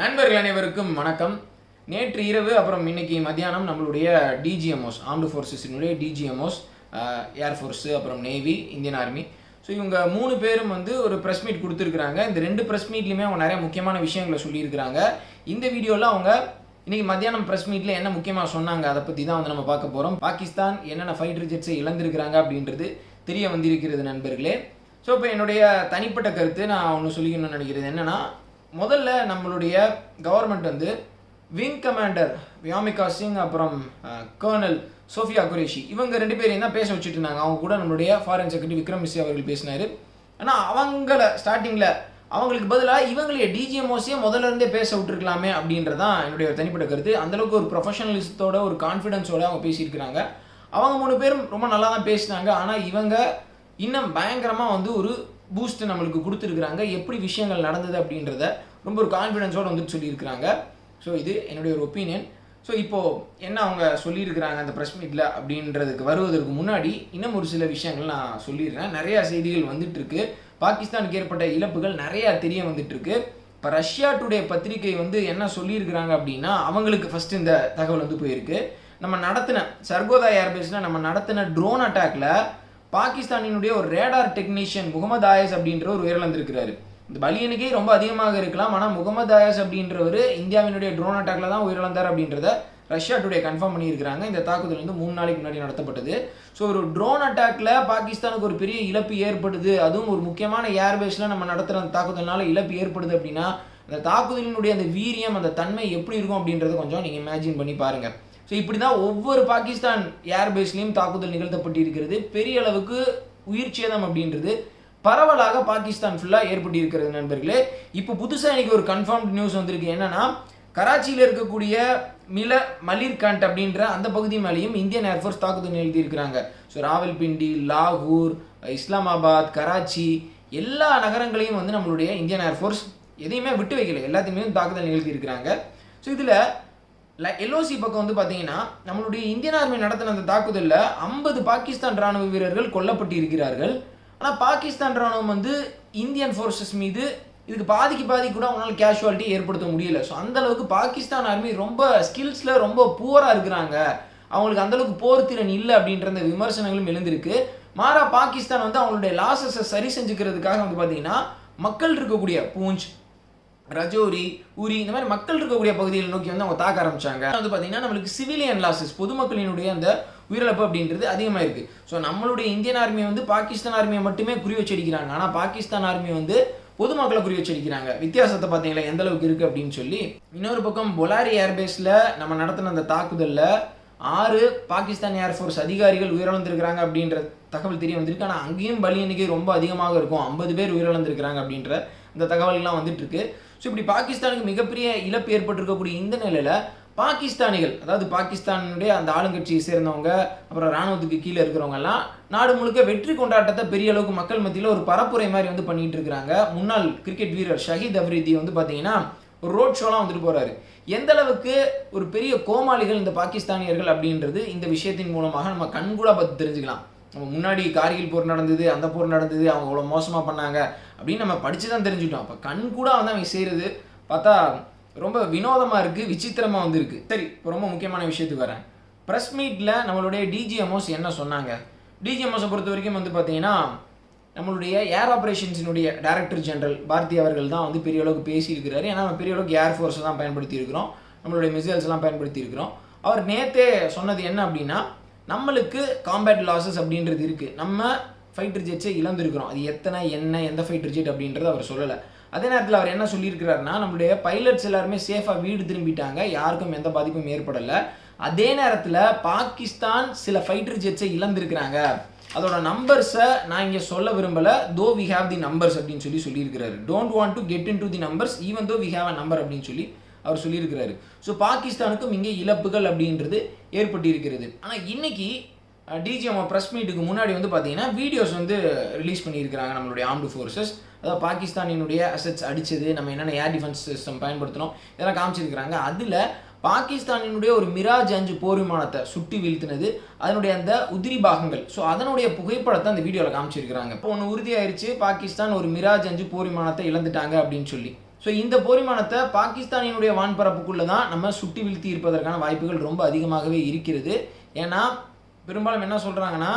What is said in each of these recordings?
நண்பர்கள் அனைவருக்கும் வணக்கம். நேற்று இரவு அப்புறம் இன்னைக்கு மத்தியானம் நம்மளுடைய டிஜிஎம்ஓஸ் ஆர்ம்டு ஃபோர்ஸஸினுடைய டிஜிஎம்ஓஸ் ஏர்ஃபோர்ஸு அப்புறம் நேவி இந்தியன் ஆர்மி ஸோ இவங்க மூணு பேரும் வந்து ஒரு ப்ரெஸ் மீட் கொடுத்துருக்குறாங்க. இந்த ரெண்டு ப்ரெஸ் மீட்லையுமே அவங்க நிறைய முக்கியமான விஷயங்களை சொல்லியிருக்கிறாங்க. இந்த வீடியோவில் அவங்க இன்றைக்கி மத்தியானம் ப்ரெஸ் மீட்டில் என்ன முக்கியமாக சொன்னாங்க அதை பற்றி தான் வந்து நம்ம பார்க்க போகிறோம் பாகிஸ்தான் என்னென்ன ஃபைட்டர் ஜெட்ஸை இழந்திருக்கிறாங்க அப்படின்றது தெரிய வந்திருக்கிறது நண்பர்களே. ஸோ இப்போ என்னுடைய தனிப்பட்ட கருத்து நான் ஒன்று சொல்லிக்கணும்னு நினைக்கிறது என்னென்னா முதல்ல நம்மளுடைய கவர்மெண்ட் வந்து விங் கமாண்டர் வியாமிகா சிங் அப்புறம் கர்னல் சோஃபியா குரேஷி இவங்க ரெண்டு பேரையும் தான் பேச வச்சுட்டு இருந்தாங்க. அவங்க கூட நம்மளுடைய ஃபாரின் செக்ரட்டரி விக்ரம் மிஸ்ரி அவர்கள் பேசினார். ஆனால் அவங்கள ஸ்டார்டிங்கில் அவங்களுக்கு பதிலாக இவங்களையே டிஜிஎம்ஓசியே முதல்ல இருந்தே பேச விட்டுருக்கலாமே அப்படின்றதான் என்னுடைய ஒரு தனிப்பட்ட கருத்து. அந்தளவுக்கு ஒரு ப்ரொஃபஷனலிஸ்டோட ஒரு கான்ஃபிடென்ஸோட அவங்க பேசியிருக்கிறாங்க. அவங்க மூணு பேரும் ரொம்ப நல்லா தான் பேசினாங்க. ஆனால் இவங்க இன்னும் பயங்கரமாக வந்து ஒரு பூஸ்ட் நம்மளுக்கு கொடுத்துருக்குறாங்க. எப்படி விஷயங்கள் நடந்தது அப்படின்றத ரொம்ப ஒரு கான்ஃபிடென்ஸோடு வந்துட்டு சொல்லியிருக்கிறாங்க. ஸோ இது என்னுடைய ஒரு ஒப்பீனியன் ஸோ இப்போது என்ன அவங்க சொல்லியிருக்கிறாங்க அந்த ப்ரெஸ் மீட்டில் அப்படின்றதுக்கு வருவதற்கு முன்னாடி இன்னும் ஒரு சில விஷயங்கள் நான் சொல்லிடுறேன். நிறையா செய்திகள் வந்துட்டுருக்கு. பாகிஸ்தானுக்கு ஏற்பட்ட இழப்புகள் நிறையா தெரிய வந்துட்டுருக்கு. இப்போ ரஷ்யா டுடே பத்திரிகை வந்து என்ன சொல்லியிருக்கிறாங்க அப்படின்னா அவங்களுக்கு ஃபஸ்ட்டு இந்த தகவல் வந்து போயிருக்கு. நம்ம நடத்தின சர்கோதா ஏர்பேஸில் நம்ம நடத்தின ட்ரோன் அட்டாக்ல பாகிஸ்தானினுடைய ஒரு ரேடார் டெக்னீஷியன் முகமது ஆயஸ் அப்படின்ற ஒரு உயிரிழந்திருக்கிறாரு இந்த பலி எண்ணிக்கை ரொம்ப அதிகமாக இருக்கலாம். ஆனால் முகமது அயாஸ் அப்படின்றவர் இந்தியாவினுடைய ட்ரோன் அட்டாக்ல தான் உயிரிழந்தார் அப்படின்றத ரஷ்யா டுடே கன்ஃபார்ம் பண்ணியிருக்கிறாங்க. இந்த தாக்குதல் வந்து மூணு நாளைக்கு முன்னாடி நடத்தப்பட்டது. ஸோ ஒரு ட்ரோன் அட்டாக்ல பாகிஸ்தானுக்கு ஒரு பெரிய இழப்பு ஏற்படுது. அதுவும் ஒரு முக்கியமான ஏர்பேஸில் நம்ம நடத்துகிற அந்த தாக்குதல்னால இழப்பு ஏற்படுது அப்படின்னா அந்த தாக்குதலினுடைய அந்த வீரியம் அந்த தன்மை எப்படி இருக்கும் அப்படின்றத கொஞ்சம் நீங்கள் இமேஜின் பண்ணி பாருங்கள் ஸோ இப்படி தான் ஒவ்வொரு பாகிஸ்தான் ஏர்பேஸ்லேயும் தாக்குதல் நிகழ்த்தப்பட்டிருக்கிறது. பெரிய அளவுக்கு உயிர் சேதம் அப்படின்றது பரவலாக பாகிஸ்தான் ஃபுல்லாக ஏற்பட்டு இருக்கிறது நண்பர்களே. இப்போ புதுசாக இன்னைக்கு ஒரு கன்ஃபார்ம்டு நியூஸ் வந்திருக்கு. என்னன்னா கராச்சியில் இருக்கக்கூடிய மில மலிர்காண்ட் அப்படின்ற அந்த பகுதி மேலேயும் இந்தியன் ஏர்ஃபோர்ஸ் தாக்குதல் எழுதியிருக்கிறாங்க ஸோ ராவல்பிண்டி லாகூர் இஸ்லாமாபாத் கராச்சி எல்லா நகரங்களையும் வந்து நம்மளுடைய இந்தியன் ஏர்ஃபோர்ஸ் எதையுமே விட்டு வைக்கல. எல்லாத்தையுமே தாக்குதல் நிகழ்த்தியிருக்கிறாங்க. ஸோ இதில் எல்ஓசி பக்கம் வந்து பார்த்தீங்கன்னா நம்மளுடைய இந்தியன் ஆர்மி நடத்தின அந்த தாக்குதலில் ஐம்பது பாகிஸ்தான் ராணுவ வீரர்கள் கொல்லப்பட்டு இருக்கிறார்கள் ஆனால் பாகிஸ்தான் ராணுவம் வந்து இந்தியன் ஃபோர்ஸஸ் மீது இதுக்கு பாதிக்கு பாதி கூட அவங்களால கேஷுவாலிட்டி ஏற்படுத்த முடியல. ஸோ அந்தளவுக்கு பாகிஸ்தான் ஆர்மி ரொம்ப ஸ்கில்ஸில் ரொம்ப புவராக இருக்கிறாங்க. அவங்களுக்கு அந்தளவுக்கு போர் திறன் இல்லை அப்படின்ற அந்த விமர்சனங்களும் எழுந்திருக்கு. மாறா பாகிஸ்தான் வந்து அவங்களுடைய லாசஸை சரி செஞ்சுக்கிறதுக்காக வந்து பார்த்தீங்கன்னா மக்கள் இருக்கக்கூடிய பூஞ்ச் ரஜோரி உரி இந்த மாதிரி மக்கள் இருக்கக்கூடிய பகுதியில் நோக்கி வந்து அவங்க தாக்க ஆரம்பிச்சாங்க. வந்து பார்த்தீங்கன்னா நம்மளுக்கு சிவிலியன் லாசஸ் பொதுமக்களினுடைய அந்த உயிரிழப்பு அப்படின்றது அதிகமாக இருக்குது ஸோ நம்மளுடைய இந்தியன் ஆர்மி வந்து பாகிஸ்தான் ஆர்மியை மட்டுமே குறி வச்சு அடிக்கிறாங்க ஆனால் பாகிஸ்தான் ஆர்மி வந்து பொதுமக்களை குறி வச்சு அடிக்கிறாங்க வித்தியாசத்தை பார்த்தீங்களா? எந்த அளவுக்கு இருக்குது அப்படின்னு சொல்லி. இன்னொரு பக்கம் பொலாரி ஏர்பேஸில் நம்ம நடத்தின அந்த தாக்குதலில் ஆறு பாகிஸ்தான் ஏர்ஃபோர்ஸ் அதிகாரிகள் உயிரிழந்திருக்கிறாங்க அப்படின்ற தகவல் தெரிய வந்திருக்கு. ஆனால் அங்கேயும் பலி எண்ணிக்கை ரொம்ப அதிகமாக இருக்கும். ஐம்பது பேர் உயிரிழந்திருக்கிறாங்க அப்படின்ற இந்த தகவல்கள்லாம் வந்துட்டு இருக்கு. ஸோ இப்படி பாகிஸ்தானுக்கு மிகப்பெரிய இழப்பு ஏற்பட்டிருக்கக்கூடிய இந்த நிலையில் பாகிஸ்தானிகள் அதாவது பாகிஸ்தானுடைய அந்த ஆளுங்கட்சியை சேர்ந்தவங்க அப்புறம் ராணுவத்துக்கு கீழே இருக்கிறவங்க எல்லாம் நாடு முழுக்க வெற்றி கொண்டாட்டத்தை பெரிய அளவுக்கு மக்கள் மத்தியில் ஒரு பரப்புரை மாதிரி வந்து பண்ணிட்டு இருக்கிறாங்க. முன்னாள் கிரிக்கெட் வீரர் ஷஹீத் அப்ரிதி வந்து பார்த்தீங்கன்னா ஒரு ரோட் ஷோலாம் வந்துட்டு போறாரு. எந்த அளவுக்கு ஒரு பெரிய கோமாளிகள் இந்த பாகிஸ்தானியர்கள் அப்படின்றது இந்த விஷயத்தின் மூலமாக நம்ம கண்கூடாக பார்த்து தெரிஞ்சுக்கலாம். நம்ம முன்னாடி கார்கில் போர் நடந்தது அந்த போர் நடந்தது அவங்க அவ்வளோ மோசமாக பண்ணாங்க அப்படின்னு நம்ம படித்து தான் தெரிஞ்சுட்டோம் அப்போ கண் கூட வந்து அவங்க செய்கிறது பார்த்தா ரொம்ப வினோதமாக இருக்குது விசித்திரமாக வந்துருக்கு. சரி இப்போ ரொம்ப முக்கியமான விஷயத்துக்கு வரேன். ப்ரெஸ் மீட்டில் நம்மளுடைய டிஜிஎம்ஓஸ் என்ன சொன்னாங்க? டிஜிஎம்ஓஸை பொறுத்த வரைக்கும் வந்து பார்த்தீங்கன்னா நம்மளுடைய ஏர் ஆப்ரேஷன்ஸினுடைய டைரக்டர் ஜெனரல் பாரதி அவர்கள் தான் வந்து பெரிய அளவுக்கு பேசியிருக்கிறாரு. ஏன்னா நம்ம பெரிய அளவுக்கு ஏர் ஃபோர்ஸை தான் பயன்படுத்தி இருக்கிறோம் நம்மளுடைய மிசைல்ஸ்லாம் பயன்படுத்தி இருக்கிறோம் அவர் நேத்தே சொன்னது என்ன அப்படின்னா நம்மளுக்கு காம்பேட் லாசஸ் அப்படின்றது இருக்குது நம்ம ஃபைட்டர் ஜெட்ஸை இழந்திருக்கிறோம். அது எத்தனை என்ன எந்த ஃபைட்டர் ஜெட் அப்படின்றத அவர் சொல்லலை. அதே நேரத்தில் அவர் என்ன சொல்லியிருக்கிறாருன்னா நம்மளுடைய பைலட்ஸ் எல்லாருமே சேஃபாக வீடு திரும்பிட்டாங்க. யாருக்கும் எந்த பாதிப்பும் ஏற்படலை. அதே நேரத்தில் பாகிஸ்தான் சில ஃபைட்டர் ஜெட்ஸை இழந்திருக்கிறாங்க. அதோட நம்பர்ஸை நான் இங்கே சொல்ல விரும்பலை. தோ வி ஹேவ் தி நம்பர்ஸ் அப்படின்னு சொல்லி சொல்லியிருக்கிறாரு. Don't want to get into the numbers even though we have a number அப்படின்னு சொல்லி அவர் சொல்லியிருக்கிறாரு. ஸோ பாகிஸ்தானுக்கும் இங்கே இழப்புகள் அப்படின்றது ஏற்பட்டிருக்கிறது. ஆனால் இன்னைக்கு டிஜிஎம் ப்ரெஸ் மீட்டுக்கு முன்னாடி வந்து பார்த்தீங்கன்னா வீடியோஸ் வந்து ரிலீஸ் பண்ணியிருக்கிறாங்க நம்மளுடைய ஆர்ம்டு ஃபோர்ஸஸ் அதாவது பாகிஸ்தானினுடைய அசட்ஸ் அடித்தது நம்ம என்னென்ன ஏர் டிஃபென்ஸ் சிஸ்டம் பயன்படுத்தினோம் இதெல்லாம் காமிச்சிருக்கிறாங்க. அதில் பாகிஸ்தானினுடைய ஒரு மிராஜ் அஞ்சு போர் விமானத்தை சுட்டி வீழ்த்தினது அதனுடைய அந்த உதிரி பாகங்கள். ஸோ அதனுடைய புகைப்படத்தை அந்த வீடியோவில் காமிச்சிருக்கிறாங்க. இப்போ ஒன்று உறுதியாயிருச்சு பாகிஸ்தான் ஒரு மிராஜ் அஞ்சு போர் விமானத்தை இழந்துட்டாங்க அப்படின்னு சொல்லி. ஸோ இந்த போரிமானத்தை பாகிஸ்தானினுடைய வான்பரப்புக்குள்ளே தான் நம்ம சுட்டி வீழ்த்தி இருப்பதற்கான வாய்ப்புகள் ரொம்ப அதிகமாகவே இருக்கிறது. ஏன்னா பெரும்பாலும் என்ன சொல்கிறாங்கன்னா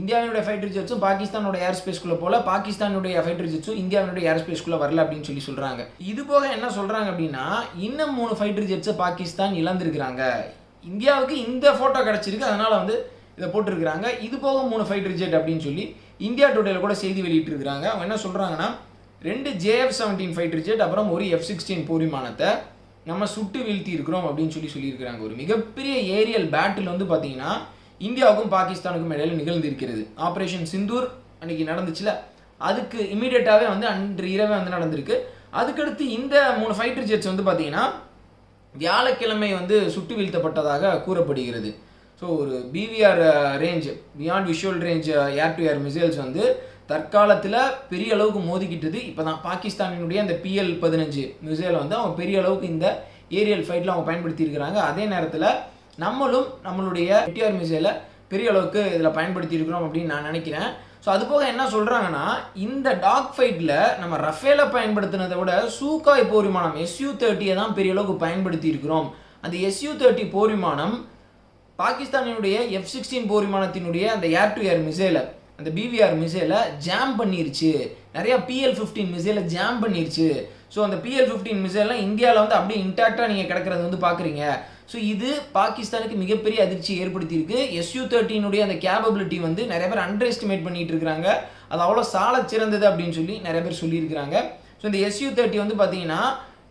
இந்தியாவினுடைய ஃபைட்டர் ஜெட்ஸும் பாகிஸ்தானோட ஏர் ஸ்பேஸ்க்குள்ளே போல பாகிஸ்தானுடைய ஃபைட்டர் ஜெட்ஸும் இந்தியாவினுடைய ஏர் ஸ்பேஸ்க்குள்ளே வரல அப்படின்னு சொல்லி சொல்கிறாங்க இது போக என்ன சொல்கிறாங்க அப்படின்னா இன்னும் மூணு ஃபைட்டர் ஜெட்ஸை பாகிஸ்தான் இழந்திருக்கிறாங்க. இந்தியாவுக்கு இந்த ஃபோட்டோ கிடச்சிருக்கு அதனால் வந்து இதை போட்டிருக்கிறாங்க. இது போக மூணு ஃபைட்டர் ஜெட் அப்படின்னு சொல்லி இந்தியா டுடேல கூட செய்தி வெளியிட்டிருக்கிறாங்க. அவங்க என்ன சொல்கிறாங்கன்னா ரெண்டு ஜேஎஃப் செவன்டீன் ஃபைட்டர் ஜெட் அப்புறம் ஒரு எஃப் சிக்ஸ்டீன் போர் நம்ம சுட்டு வீழ்த்தி இருக்கிறோம் அப்படின்னு சொல்லி சொல்லியிருக்கிறாங்க. ஒரு மிகப்பெரிய ஏரியல் பேட்டில் வந்து பார்த்தீங்கன்னா இந்தியாவுக்கும் பாகிஸ்தானுக்கும் இடையில் நிகழ்ந்திருக்கிறது ஆப்ரேஷன் சிந்தூர் அன்னைக்கு நடந்துச்சுல அதுக்கு இமீடியட்டாகவே வந்து அன்று இரவே வந்து நடந்திருக்கு. அதுக்கடுத்து இந்த மூணு ஃபைட்டர் ஜெட்ஸ் வந்து பார்த்தீங்கன்னா வியாழக்கிழமை வந்து சுட்டு வீழ்த்தப்பட்டதாக கூறப்படுகிறது. ஸோ ஒரு BVR range beyond visual range air to air missiles வந்து தற்காலத்தில் பெரிய அளவுக்கு மோதிக்கிட்டது. இப்போ தான் பாகிஸ்தானினுடைய அந்த பிஎல் பதினஞ்சு மிசைலை வந்து அவங்க பெரிய அளவுக்கு இந்த ஏரியல் ஃபைட்டில் அவங்க பயன்படுத்தியிருக்கிறாங்க. அதே நேரத்தில் நம்மளும் நம்மளுடைய எட்டிஆர் மிசைலை பெரிய அளவுக்கு இதில் பயன்படுத்தி இருக்கிறோம் அப்படின்னு நான் நினைக்கிறேன். ஸோ அது போக என்ன சொல்கிறாங்கன்னா இந்த டாக் ஃபைட்டில் நம்ம ரஃபேலை பயன்படுத்தினதை விட சூக்காய் போர் விமானம் எஸ்யூ தேர்ட்டியை தான் பெரிய அளவுக்கு பயன்படுத்தி இருக்கிறோம். அந்த எஸ்யூ தேர்ட்டி போர் விமானம் பாகிஸ்தானினுடைய எஃப் சிக்ஸ்டீன் போர் விமானத்தினுடைய அந்த ஏர் டு ஏர் மிசைலை அந்த பிவிஆர் மிசைலை ஜாம் பண்ணிருச்சு. நிறையா பிஎல் ஃபிஃப்டீன் மிசைலை ஜாம் பண்ணிருச்சு. ஸோ அந்த பிஎல் ஃபிஃப்டீன் மிசைல்லாம் இந்தியாவில் வந்து அப்படியே இன்டாக்டாக நீங்கள் கிடக்கிறது வந்து பார்க்குறீங்க ஸோ இது பாகிஸ்தானுக்கு மிகப்பெரிய அதிர்ச்சி ஏற்படுத்தியிருக்கு. எஸ்யூ தேர்ட்டினுடைய அந்த கேபபிலிட்டி வந்து நிறைய பேர் அண்டர் எஸ்டிமேட் பண்ணிட்டு இருக்கிறாங்க. அது அவ்வளோ சால சிறந்தது அப்படின்னு சொல்லி நிறைய பேர் சொல்லியிருக்கிறாங்க. ஸோ இந்த எஸ்யூ தேர்ட்டி வந்து பார்த்தீங்கன்னா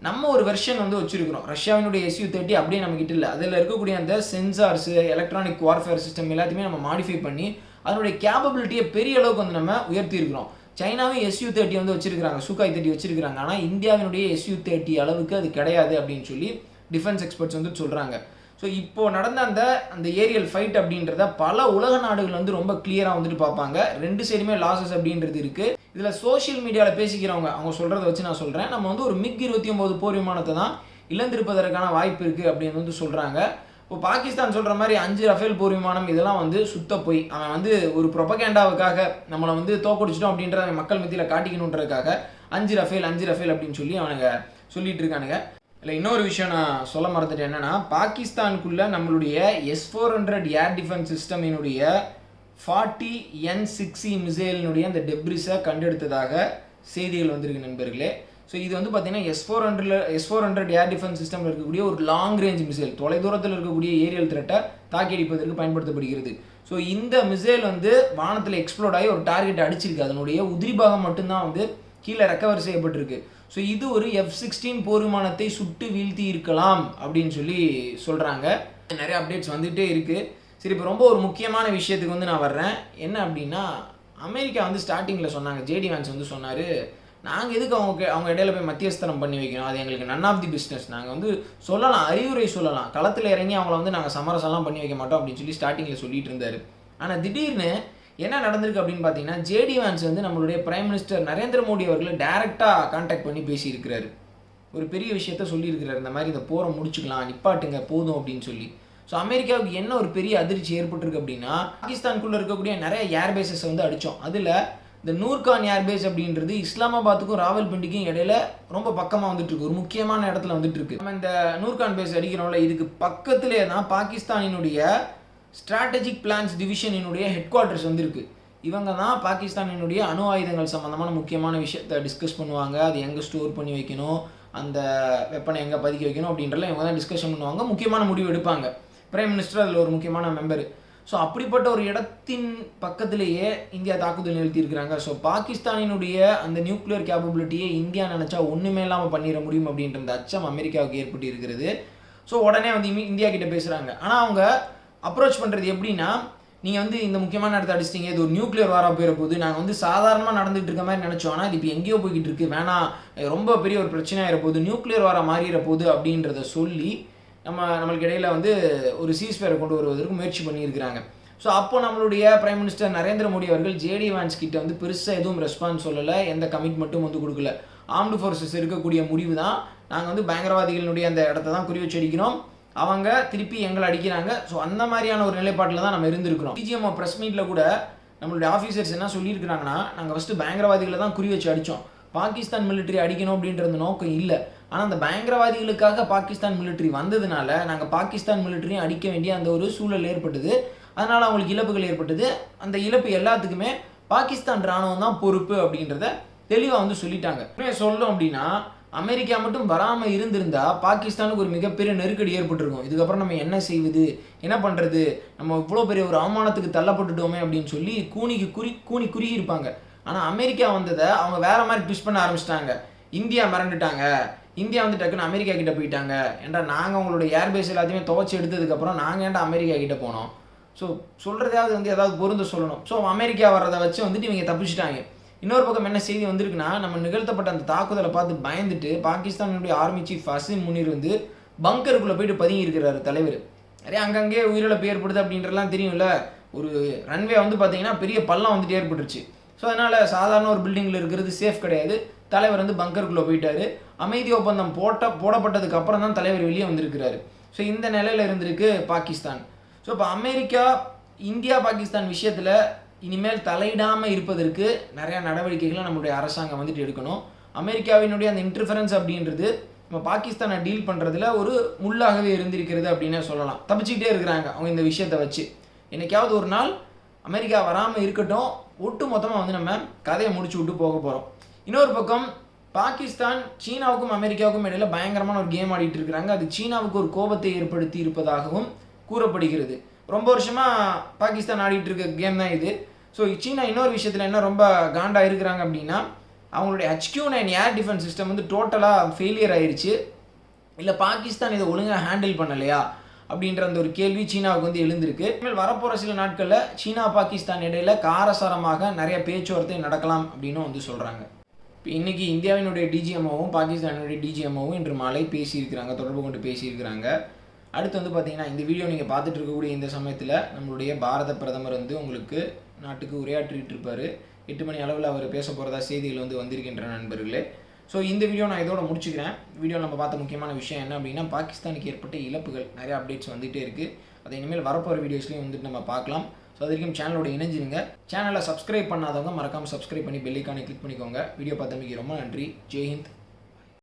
நம்ம ஒரு வெர்ஷன் வந்து வச்சிருக்கிறோம். ரஷ்யாவினுடைய எஸ்யூ தேர்ட்டி அப்படியே நம்ம கிட்ட இல்லை. அதில் இருக்கக்கூடிய அந்த சென்சார்ஸ் எலக்ட்ரானிக் வார்ஃபேர் சிஸ்டம் எல்லாத்தையுமே நம்ம மாடிஃபை பண்ணி அதனுடைய கேபபிலிட்டியை பெரிய அளவுக்கு வந்து நம்ம உயர்த்தியிருக்கிறோம். சைனாவும் எஸ்யூ தேர்ட்டி வந்து வச்சிருக்கிறாங்க. சுகாய் தேர்ட்டி வச்சிருக்கிறாங்க. ஆனால் இந்தியாவினுடைய எஸ்யூ தேர்ட்டி அளவுக்கு அது கிடையாது அப்படின்னு சொல்லி டிஃபென்ஸ் எக்ஸ்பர்ட்ஸ் வந்து சொல்கிறாங்க ஸோ இப்போது நடந்த அந்த அந்த ஏரியல் ஃபைட் அப்படின்றத பல உலக நாடுகள் வந்து ரொம்ப கிளியராக வந்துட்டு பார்ப்பாங்க. ரெண்டு சைடுமே லாசஸ் அப்படின்றது இருக்குது இதில் சோஷியல் மீடியாவில் பேசிக்கிறவங்க அவங்க சொல்கிறத வச்சு நான் சொல்கிறேன் நம்ம வந்து ஒரு மிக் இருபத்தி ஒம்பது போர் விமானத்தை தான் இழந்திருப்பதற்கான வாய்ப்பு இருக்குது அப்படின்னு வந்து சொல்கிறாங்க இப்போ பாகிஸ்தான் சொல்கிற மாதிரி அஞ்சு ரஃபேல் போர் விமானம் இதெல்லாம் வந்து சுத்த போய் அவன் வந்து ஒரு ப்ரொபகேண்டாவுக்காக நம்மளை வந்து தோக்கடிச்சிட்டோம் அப்படின்றத மக்கள் மத்தியில் காட்டிக்கணுன்றதுக்காக அஞ்சு ரஃபேல் அஞ்சு ரஃபேல் அப்படின்னு சொல்லி அவனுங்க சொல்லிட்டு இருக்கானுங்க. இல்லை இன்னொரு விஷயம் நான் சொல்ல மறந்துட்டேன். என்னென்னா பாகிஸ்தானுக்குள்ள நம்மளுடைய S four hundred air defence சிஸ்டமினுடைய forty N six மிசைலினுடைய அந்த டெப்ரிஸை கண்டெடுத்ததாக செய்திகள் வந்திருக்கு நண்பர்களே. ஸோ இது வந்து பார்த்தீங்கன்னா எஸ் ஃபோர் ஹண்ட்ரட்ல S four hundred air defence சிஸ்டமில் இருக்கக்கூடிய ஒரு லாங் ரேஞ்ச் மிசைல் தொலைதூரத்தில் இருக்கக்கூடிய ஏரியல் த்ரெட்டை தாக்கி அடிப்பதற்கு பயன்படுத்தப்படுகிறது. ஸோ இந்த மிசைல் வந்து வானத்தில் எக்ஸ்ப்ளோர்ட் ஆகி ஒரு டார்கெட் அடிச்சிருக்கு. அதனுடைய உதிரி பாகம் மட்டும்தான் வந்து கீழே ரெக்கவர் செய்யப்பட்டிருக்கு. ஸோ இது ஒரு எஃப் சிக்ஸ்டீன் போர் விமானத்தை சுட்டு வீழ்த்தி இருக்கலாம் அப்படின்னு சொல்லி சொல்கிறாங்க நிறைய அப்டேட்ஸ் வந்துகிட்டே இருக்குது சரி இப்போ ரொம்ப ஒரு முக்கியமான விஷயத்துக்கு வந்து நான் வர்றேன். என்ன அப்படின்னா அமெரிக்கா வந்து ஸ்டார்டிங்கில் சொன்னாங்க. ஜேடி வேன்ஸ் வந்து சொன்னார் நாங்கள் எதுக்கு அவங்க அவங்க இடையில போய் மத்தியஸ்தனம் பண்ணி வைக்கணும்? அது எங்களுக்கு நன் ஆஃப் தி பிஸ்னஸ் நாங்கள் வந்து சொல்லலாம் அறிவுரை சொல்லலாம். களத்தில் இறங்கி அவங்கள வந்து நாங்கள் சமரசம்லாம் பண்ணி வைக்க மாட்டோம் அப்படின்னு சொல்லி ஸ்டார்டிங்கில் சொல்லிட்டு இருந்தார். ஆனால் திடீர்னு என்ன நடந்திருக்கு அப்படின்னு பார்த்தீங்கன்னா ஜேடி வான்ஸ் வந்து நம்மளுடைய பிரைம் மினிஸ்டர் நரேந்திர மோடி அவர்களை டைரெக்டாக காண்டாக்ட் பண்ணி பேசியிருக்கிறாரு. ஒரு பெரிய விஷயத்த சொல்லியிருக்கிறார். இந்த மாதிரி இந்த போரை முடிச்சுக்கலாம் நிப்பாட்டுங்க போதும் அப்படின்னு சொல்லி. ஸோ அமெரிக்காவுக்கு என்ன ஒரு பெரிய அதிர்ச்சி ஏற்பட்டிருக்கு அப்படின்னா பாகிஸ்தானுக்குள்ளே இருக்கக்கூடிய நிறைய ஏர்பேசஸ் வந்து அடித்தோம் அதில் இந்த நூர்கான் ஏர்பேஸ் அப்படின்றது இஸ்லாமாபாத்துக்கும் ராவல்பிண்டிக்கும் இடையில ரொம்ப பக்கமாக வந்துட்டு இருக்கு ஒரு முக்கியமான இடத்துல வந்துட்டு இருக்கு நம்ம இந்த நூர்கான் பேஸ் அடிக்கிறோம்ல இதுக்கு பக்கத்திலே தான் பாகிஸ்தானினுடைய ஸ்ட்ராட்டஜிக் பிளான்ஸ் டிவிஷனினுடைய ஹெட் குவார்ட்டர்ஸ் வந்திருக்கு. இவங்க தான் பாகிஸ்தானினுடைய அணு ஆயுதங்கள் சம்மந்தமான முக்கியமான விஷயத்தை டிஸ்கஸ் பண்ணுவாங்க. அது எங்கே ஸ்டோர் பண்ணி வைக்கணும் அந்த வெப்பனை எங்கே பதுக்கி வைக்கணும் அப்படின்றலாம் இவங்க தான் டிஸ்கஷன் பண்ணுவாங்க. முக்கியமான முடிவு எடுப்பாங்க. பிரைம் மினிஸ்டர் அதில் ஒரு முக்கியமான மெம்பர் ஸோ அப்படிப்பட்ட ஒரு இடத்தின் பக்கத்திலேயே இந்தியா தாக்குதல் நிறுத்தியிருக்கிறாங்க. ஸோ பாகிஸ்தானினுடைய அந்த நியூக்ளியர் கேப்பபிலிட்டியை இந்தியா நினச்சா ஒன்றுமே இல்லாமல் பண்ணிட முடியும் அப்படின்ற அந்த அச்சம் அமெரிக்காவுக்கு ஏற்பட்டு இருக்கிறது ஸோ உடனே வந்து இந்தியா கிட்ட பேசுகிறாங்க ஆனால் அவங்க அப்ரோச் பண்ணுறது எப்படின்னா நீங்கள் வந்து இந்த முக்கியமான இடத்த அடிச்சிட்டீங்க இது ஒரு நியூக்ளியர் வாராக போயிட போகுது. நாங்கள் வந்து சாதாரணமாக நடந்துகிட்டு இருக்க மாதிரி நினச்சோம். ஆனால் இது இப்போ எங்கேயோ போய்கிட்டு இருக்குது வேணாம் ரொம்ப பெரிய ஒரு பிரச்சனையாக ஆயிட போகுது. நியூக்ளியர் வாரம் மாறிட போகுது அப்படின்றத சொல்லி நம்ம நம்மளுக்கு இடையில வந்து ஒரு சீஸ்வேரை கொண்டு வருவதற்கு முயற்சி பண்ணியிருக்கிறாங்க. ஸோ அப்போ நம்மளுடைய பிரைம் மினிஸ்டர் நரேந்திர மோடி அவர்கள் ஜேடி வான்ஸ் கிட்ட வந்து பெருசாக எதுவும் ரெஸ்பான்ஸ் சொல்லலை. எந்த கமிட்மெண்ட்டும் வந்து கொடுக்கல. ஆர்ம்டு ஃபோர்ஸஸ் இருக்கக்கூடிய முடிவு தான் நாங்கள் வந்து பயங்கரவாதிகளினுடைய அந்த இடத்த தான் குறி வச்சு அடிக்கிறோம் அவங்க திருப்பி எங்களை அடிக்கிறாங்க. ஸோ அந்த மாதிரியான ஒரு நிலைப்பாட்டில் தான் நம்ம இருந்திருக்கிறோம். பிஜிஎம் ப்ரெஸ் மீட்டில் கூட நம்மளுடைய ஆஃபீஸர்ஸ் என்ன சொல்லியிருக்கிறாங்கன்னா நாங்கள் ஃபஸ்ட்டு பயங்கரவாதிகளை தான் குறி வச்சு அடித்தோம் பாகிஸ்தான் மிலிட்டரி அடிக்கணும் அப்படின்றது நோக்கம் இல்லை. ஆனால் அந்த பயங்கரவாதிகளுக்காக பாகிஸ்தான் மிலிட்டரி வந்ததுனால நாங்கள் பாகிஸ்தான் மிலிட்டரியும் அடிக்க வேண்டிய அந்த ஒரு சூழல் ஏற்பட்டது. அதனால் அவங்களுக்கு இழப்புகள் ஏற்பட்டது. அந்த இழப்பு எல்லாத்துக்குமே பாகிஸ்தான் ராணுவம் தான் பொறுப்பு அப்படின்றத தெளிவாக வந்து சொல்லிட்டாங்க. சொல்லணும் அப்படின்னா அமெரிக்கா மட்டும் வராமல் இருந்திருந்தா பாகிஸ்தானுக்கு ஒரு மிகப்பெரிய நெருக்கடி ஏற்பட்டிருக்கும். இதுக்கப்புறம் நம்ம என்ன செய்வது? என்ன பண்ணுறது நம்ம இவ்வளோ பெரிய ஒரு அவமானத்துக்கு தள்ளப்பட்டுட்டோமே அப்படின்னு சொல்லி கூனிக்கு குறி கூனி குறுகி இருப்பாங்க ஆனால் அமெரிக்கா வந்ததை அவங்க வேற மாதிரி ட்விஸ்ட் பண்ண ஆரம்பிச்சிட்டாங்க. இந்தியா மிரண்டுட்டாங்க. இந்தியா வந்து டக்குன்னு அமெரிக்கா கிட்ட போயிட்டாங்க. ஏன்டா நாங்கள் உங்களோட ஏர்பேஸ் எல்லாத்தையுமே துவச்சி எடுத்ததுக்கப்புறம் நாங்கள் ஏன்டா அமெரிக்கா கிட்ட போனோம்? ஸோ சொல்கிறதாவது வந்து ஏதாவது பொருந்த சொல்லணும். ஸோ அமெரிக்கா வர்றதை வச்சு வந்துட்டு இவங்க தப்பிச்சிட்டாங்க. இன்னொரு பக்கம் என்ன செய்தி வந்திருக்குன்னா நம்ம நிகழ்த்தப்பட்ட அந்த தாக்குதலை பார்த்து பயந்துட்டு பாகிஸ்தானுடைய ஆர்மி சீஃப் அசிம் முனீர் வந்து பங்கருக்குள்ளே போயிட்டு பதுங்கி இருக்கிறார் தலைவர். நிறைய அங்கங்கே உயிரிழப்பு ஏற்படுது அப்படின்றலாம் தெரியும்ல. ஒரு ரன்வே வந்து பார்த்தீங்கன்னா பெரிய பள்ளம் வந்துட்டு ஏற்பட்டுருச்சு. ஸோ அதனால் சாதாரண ஒரு பில்டிங்கில் இருக்கிறது சேஃப் கிடையாது. தலைவர் வந்து பங்கருக்குள்ளே போயிட்டாரு. அமைதி ஒப்பந்தம் போட்ட போடப்பட்டதுக்கு அப்புறம் தான் தலைவர் வெளியே வந்திருக்கிறாரு. ஸோ இந்த நிலையில் இருந்திருக்கு பாகிஸ்தான். ஸோ இப்போ அமெரிக்கா இந்தியா பாகிஸ்தான் விஷயத்தில் இனிமேல் தலையிடாமல் இருப்பதற்கு நிறையா நடவடிக்கைகளை நம்மளுடைய அரசாங்கம் வந்துட்டு எடுக்கணும். அமெரிக்காவினுடைய அந்த இன்டர்ஃபரன்ஸ் அப்படின்றது நம்ம பாகிஸ்தானை டீல் பண்ணுறதுல ஒரு முள்ளாகவே இருந்திருக்கிறது அப்படின்னே சொல்லலாம். தப்பிச்சுக்கிட்டே இருக்கிறாங்க அவங்க இந்த விஷயத்தை வச்சு. என்னைக்காவது ஒரு நாள் அமெரிக்கா வராமல் இருக்கட்டும் ஒட்டு மொத்தமாக வந்து நம்ம கதையை முடிச்சு விட்டு போக போகிறோம் இன்னொரு பக்கம் பாகிஸ்தான் சீனாவுக்கும் அமெரிக்காவுக்கும் இடையில பயங்கரமான ஒரு கேம் ஆடிட்டு இருக்கிறாங்க. அது சீனாவுக்கு ஒரு கோபத்தை ஏற்படுத்தி இருப்பதாகவும் கூறப்படுகிறது. ரொம்ப வருஷமாக பாகிஸ்தான் ஆடிட்டு இருக்க கேம் தான் இது. ஸோ சீனா இன்னொரு விஷயத்தில் என்ன ரொம்ப காண்டாக இருக்கிறாங்க அப்படின்னா அவங்களுடைய HQ nine air defence system வந்து டோட்டலாக ஃபெயிலியர் ஆயிடுச்சு இல்லை பாகிஸ்தான் இதை ஒழுங்காக ஹேண்டில் பண்ணலையா? அப்படின்ற அந்த ஒரு கேள்வி சீனாவுக்கு வந்து எழுந்திருக்கு. இனிமேல் வரப்போகிற சில நாட்களில் சீனா பாகிஸ்தான் இடையில காரசாரமாக நிறைய பேச்சுவார்த்தை நடக்கலாம் அப்படின்னு வந்து சொல்கிறாங்க இப்போ இன்றைக்கி இந்தியாவினுடைய டிஜிஎம்ஓவும் பாகிஸ்தானுடைய டிஜிஎம்ஓவும் இன்று மாலை பேசியிருக்கிறாங்க தொடர்பு கொண்டு பேசியிருக்கிறாங்க. அடுத்து வந்து பார்த்திங்கன்னா இந்த வீடியோ நீங்கள் பார்த்துட்டு இருக்கக்கூடிய இந்த சமயத்தில் நம்மளுடைய பாரத பிரதமர் வந்து உங்களுக்கு நாட்டுக்கு உரையாற்றிட்டு இருப்பார் எட்டு மணி அளவில் அவர் பேச போகிறதா செய்திகள் வந்து வந்திருக்கின்ற நண்பர்களே. ஸோ இந்த வீடியோ நான் இதோட முடிச்சுக்கிறேன். வீடியோ நம்ம பார்த்த முக்கியமான விஷயம் என்ன அப்படின்னா பாகிஸ்தானுக்கு ஏற்பட்ட இழப்புகள். நிறைய அப்டேட்ஸ் வந்துகிட்டே இருக்குது அதை இனிமேல் வரப்போகிற வீடியோஸ்லையும் வந்துட்டு நம்ம பார்க்கலாம். ஸோ அது வரைக்கும் சேனலோட இணைஞ்சிருங்க. சேனலை சப்ஸ்கிரைப் பண்ணாதவங்க மறக்காமல் சப்ஸ்கிரைப் பண்ணி பெல்லைக்கானே கிளிக் பண்ணிக்கோங்க. வீடியோ பார்த்தமைக்கு ரொம்ப நன்றி. ஜெய்ஹிந்த்